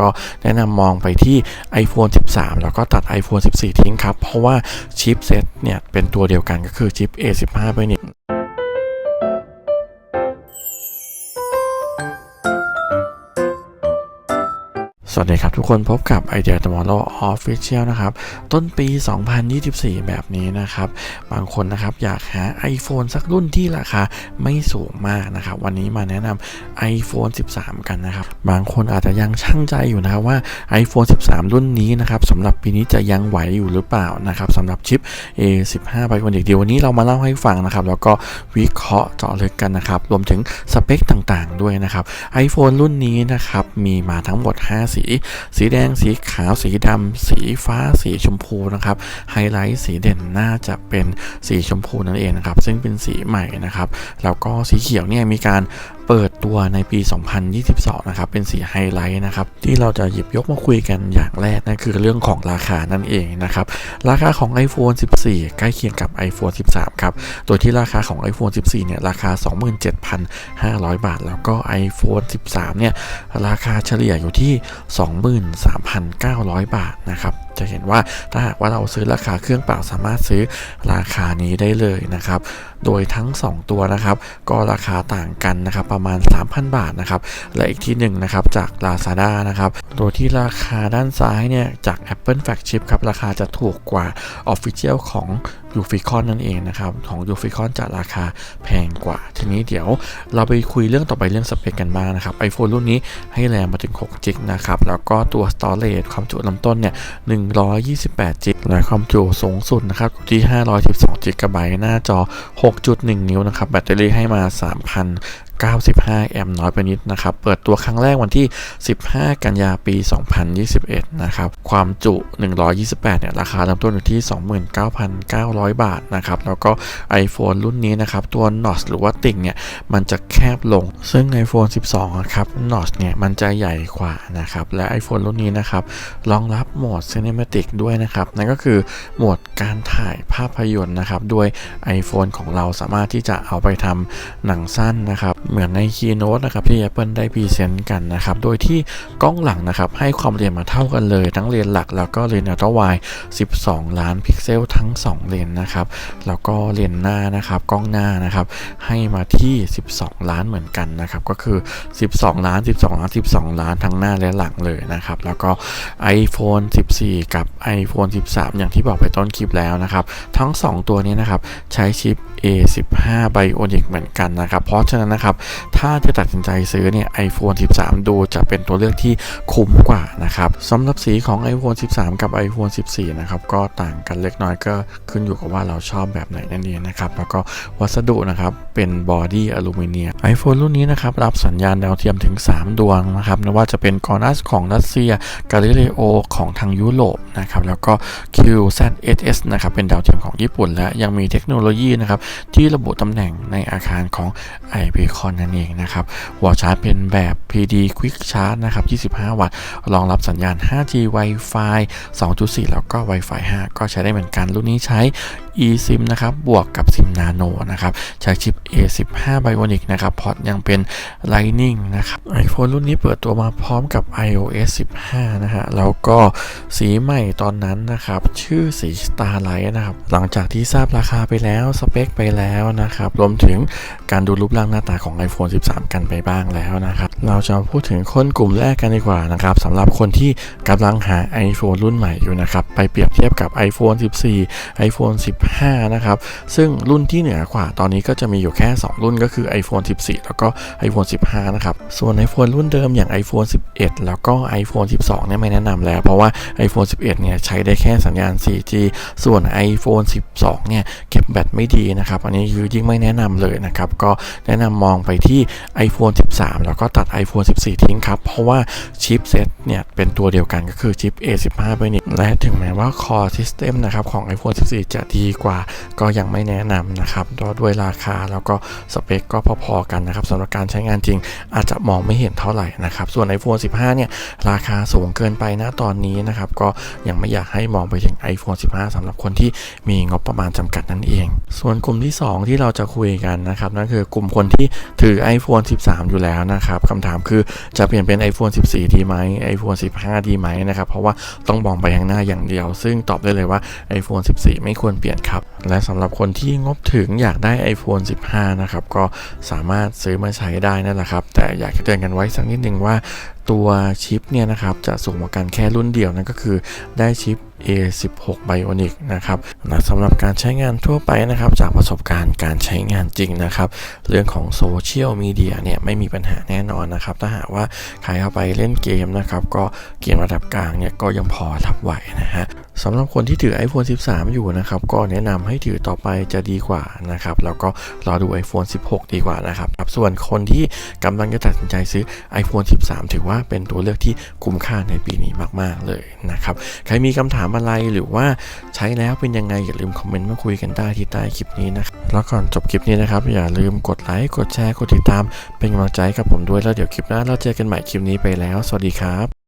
ก็แนะนำมองไปที่ iPhone 13 แล้วก็ตัด iPhone 14 ทิ้งครับ เพราะว่าชิปเซตเนี่ยเป็นตัวเดียวกันก็คือชิป A15 ไปนี่ สวัสดีครับทุกคนพบกับ Idea Tomorrow Official นะครับ ต้นปี 2024 แบบนี้นะครับ บางคนนะครับอยากหา iPhone สักรุ่นที่ราคาไม่สูงมากนะครับ วันนี้มาแนะนำ iPhone 13 กันนะครับ บางคนอาจจะยังช่างใจอยู่นะครับว่า iPhone 13 รุ่นนี้นะครับสำหรับปีนี้จะยังไหวอยู่หรือเปล่านะครับสำหรับชิป A15 Bionic เดี๋ยววันนี้เรามาเล่าให้ฟังนะครับ แล้วก็วิเคราะห์เจาะลึกกันนะครับรวมถึงสเปคต่างๆ ด้วยนะครับ iPhone รุ่นนี้นะครับมีมาทั้งหมด 5สีสีแดง สีขาว สีดำ สีฟ้า สีชมพูนะครับ ไฮไลท์สีเด่นน่าจะเป็นสีชมพูนั่นเองนะครับ ซึ่งเป็นสีใหม่นะครับ แล้วก็สีเขียวเนี่ยมีการ เปิดตัวในปี 2022 นะครับ เป็นสีไฮไลท์นะครับ ที่เราจะหยิบยกมาคุยกันอย่างแรกนั่นคือเรื่องของราคานั่นเองนะครับ ราคาของ iPhone 14 ใกล้เคียงกับ iPhone 13 ครับ โดยที่ราคาของ iPhone 14 เนี่ย ราคา 27,500 บาท แล้วก็ iPhone 13 เนี่ย ราคาเฉลี่ยอยู่ที่ 23,900 บาทนะครับจะเห็นว่าถ้าหากว่าเราซื้อราคาเครื่องเปล่าสามารถซื้อราคานี้ได้เลยนะครับโดยทั้ง 2 ตัวนะครับ ก็ราคาต่างกันนะครับประมาณ 3,000 บาทนะครับและอีกที่หนึ่งนะครับจาก Lazada นะครับโดยที่ราคาด้านซ้ายเนี่ยจาก Apple Flagship ครับราคาจะถูกกว่า Official ของ u f i c o n นั่นเองนะครับ ของ u f i c o n จะราคาแพงกว่า ทีนี้เดี๋ยวเราไปคุยเรื่องต่อไปเรื่องสเปคกันบ้างนะครับ iPhone รุ่นนี้ให้แรงมาถึง6จิกนะครับ แล้วก็ตัว Storage ความจุลำต้นเนี่ย128จิกและความจุสูงสุดนะครับอยู่ที่512จิกะไบต์หน้าจอ6.1 นิ้วนะครับ แบตเตอรี่ให้มา3,000 95 แอมป์น้อยไปนิดนะครับ เปิดตัวครั้งแรกวันที่ 15 กันยาปี 2021 นะครับ ความจุ 128 เนี่ย ราคาเริ่มต้นอยู่ที่ 29,900 บาทนะครับ แล้วก็ iPhone รุ่นนี้นะครับ ตัว Notch หรือว่าติ่งเนี่ย มันจะแคบลง ซึ่ง iPhone 12นะครับ Notch เนี่ย มันจะใหญ่กว่านะครับ และ iPhone รุ่นนี้นะครับ รองรับโหมด Cinematic ด้วยนะครับ นั่นก็คือโหมดการถ่ายภาพยนตร์นะครับ ด้วย iPhone ของเราสามารถที่จะเอาไปทำหนังสั้นนะครับเหมือนใน Keynote นะครับที่ Apple ได้พรีเซนต์กันนะครับ โดยที่กล้องหลังนะครับให้ความเรียนมาเท่ากันเลย ทั้งเลนหลักแล้วก็เลนอัลตร้าไวด์12 ล้านพิกเซลทั้ง 2 เลนนะครับแล้วก็เลนหน้านะครับกล้องหน้านะครับให้มาที่ 12 ล้านเหมือนกันนะครับก็คือ 12 ล้าน 12 ล้าน 12 ล้านทั้งหน้าและหลังเลยนะครับแล้วก็ iPhone 14 กับ iPhone 13 อย่างที่บอกไปต้นคลิปแล้วนะครับทั้ง 2 ตัวนี้นะครับใช้ชิป A15 Bionic เหมือนกันนะครับเพราะฉะนั้นนะครับถ้าจะตัดสินใจซื้อเนี่ย iPhone 13 ดูจะเป็นตัวเลือกที่คุ้มกว่านะครับสำหรับสีของ iPhone 13 กับ iPhone 14 นะครับ ก็ต่างกันเล็กน้อยก็ขึ้นอยู่กับว่าเราชอบแบบไหนนั่นเองนะครับ แล้วก็วัสดุนะครับ เป็นบอดี้อลูมิเนียม iPhone รุ่นนี้นะครับ รับสัญญาณดาวเทียมถึง 3 ดวงนะครับไม่ว่าจะเป็นกอนัสของรัสเซียกาลิเลโอของทางยุโรปนะครับ แล้วก็ QZSS นะครับ เป็นดาวเทียมของญี่ปุ่น และยังมีเทคโนโลยีนะครับ ที่ระบุตำแหน่งในอาคารของ i b c o n นั่นเองนะครับหัวชาร์จเป็นแบบ PD Quick Charge นะครับ 25 วัตต์ รองรับสัญญาณ 5G Wi-Fi 2.4 แล้วก็ Wi-Fi 5 ก็ใช้ได้เหมือนกัน รุ่นนี้ใช้ eSIM นะครับ บวกกับ SIM Nano นะครับ ใช้ชิป A15 Bionic นะครับ พอร์ตยังเป็น Lightning นะครับ iPhone รุ่นนี้เปิดตัวมาพร้อมกับ iOS 15 นะฮะ แล้วก็สีใหม่ตอนนั้นนะครับ ชื่อสี Starlight นะครับ หลังจากที่ทราบราคาไปแล้ว สเปคไปแล้วนะครับ รวมถึงการดูรูปร่างหน้าตาของ iPhone 13 กันไปบ้างแล้วนะครับ เราจะพูดถึงคนกลุ่มแรกกันดีกว่านะครับสำหรับคนที่กำลังหา iPhone รุ่นใหม่อยู่นะครับ ไปเปรียบเทียบกับ iPhone 14 iPhone 15 นะครับ ซึ่งรุ่นที่เหนือกว่า ตอนนี้ก็จะมีอยู่แค่ 2 รุ่นก็คือ iPhone 14 แล้วก็ iPhone 15 นะครับ ส่วน iPhone รุ่นเดิมอย่าง iPhone 11 แล้วก็ iPhone 12 เนี่ยไม่แนะนำแล้ว เพราะว่า iPhone 11 เนี่ยใช้ได้แค่สัญญาณ 4G ส่วน iPhone 12 เนี่ยเก็บแบตไม่ดีนะครับ อันนี้คือยิ่งไม่แนะนำเลยนะครับ ก็แนะนำมองไปที่ iPhone 13 แล้วก็ตัด iPhone 14 ทิ้งครับ เพราะว่าชิปเซตเนี่ย เป็นตัวเดียวกันก็คือชิป A15 Bionic และถึงแม้ว่า Core System นะครับ ของ iPhone 14 จะดีกว่าก็ยังไม่แนะนำนะครับด้วยราคาแล้วก็สเปคก็พอๆกันนะครับสำหรับการใช้งานจริง อาจจะมองไม่เห็นเท่าไหร่นะครับ ส่วน iPhone 15 เนี่ย ราคาสูงเกินไปนะตอนนี้นะครับ ก็ยังไม่อยากให้มองไปถึง iPhone 15สำหรับคนที่มีงบประมาณจำกัดนั่นเอง ส่วนกลุ่มที่ 2 ที่เราจะคุยกันนะครับ นั่นคือกลุ่มคนที่ถือ iPhone 13 อยู่แล้วนะครับคำถามคือจะเปลี่ยนเป็น iPhone 14 ดีไหม iPhone 15 ดีไหมนะครับเพราะว่าต้องมองไปข้างหน้าอย่างเดียว ซึ่งตอบได้เลยว่า iPhone 14 ไม่ควรเปลี่ยนครับ และสำหรับคนที่งบถึงอยากได้ iPhone 15 นะครับก็สามารถซื้อมาใช้ได้นั่นแหละครับ แต่อยากเตือนกันไว้สักนิดหนึ่งว่าตัวชิปเนี่ยนะครับจะส่งมากันแค่รุ่นเดียวนั่นก็คือได้ชิป A16 Bionic นะครับและสำหรับการใช้งานทั่วไปนะครับ จากประสบการณ์การใช้งานจริงนะครับ เรื่องของโซเชียลมีเดียเนี่ยไม่มีปัญหาแน่นอนนะครับ ถ้าหากว่าใครเข้าไปเล่นเกมนะครับ ก็เกมระดับกลางเนี่ยก็ยังพอรับไหวนะฮะสำหรับคนที่ถือ iPhone 13 อยู่นะครับ ก็แนะนำให้ถือต่อไปจะดีกว่านะครับ แล้วก็รอดู iPhone 16 ดีกว่านะครับครับส่วนคนที่กำลังจะตัดสินใจซื้อ iPhone 13 ถือว่าเป็นตัวเลือกที่คุ้มค่าในปีนี้มาก ๆ เลยนะครับ ใครมีคำถามอะไรหรือว่าใช้แล้วเป็นยังไงอย่าลืมคอมเมนต์มาคุยกันได้ที่ใต้คลิปนี้นะครับแล้วก่อนจบคลิปนี้นะครับ อย่าลืมกดไลค์กดแชร์กดติดตาม เป็นกำลังใจกับผมด้วยแล้วเดี๋ยวคลิปหน้าเราเจอกันใหม่คลิปนี้ไปแล้ว สวัสดีครับ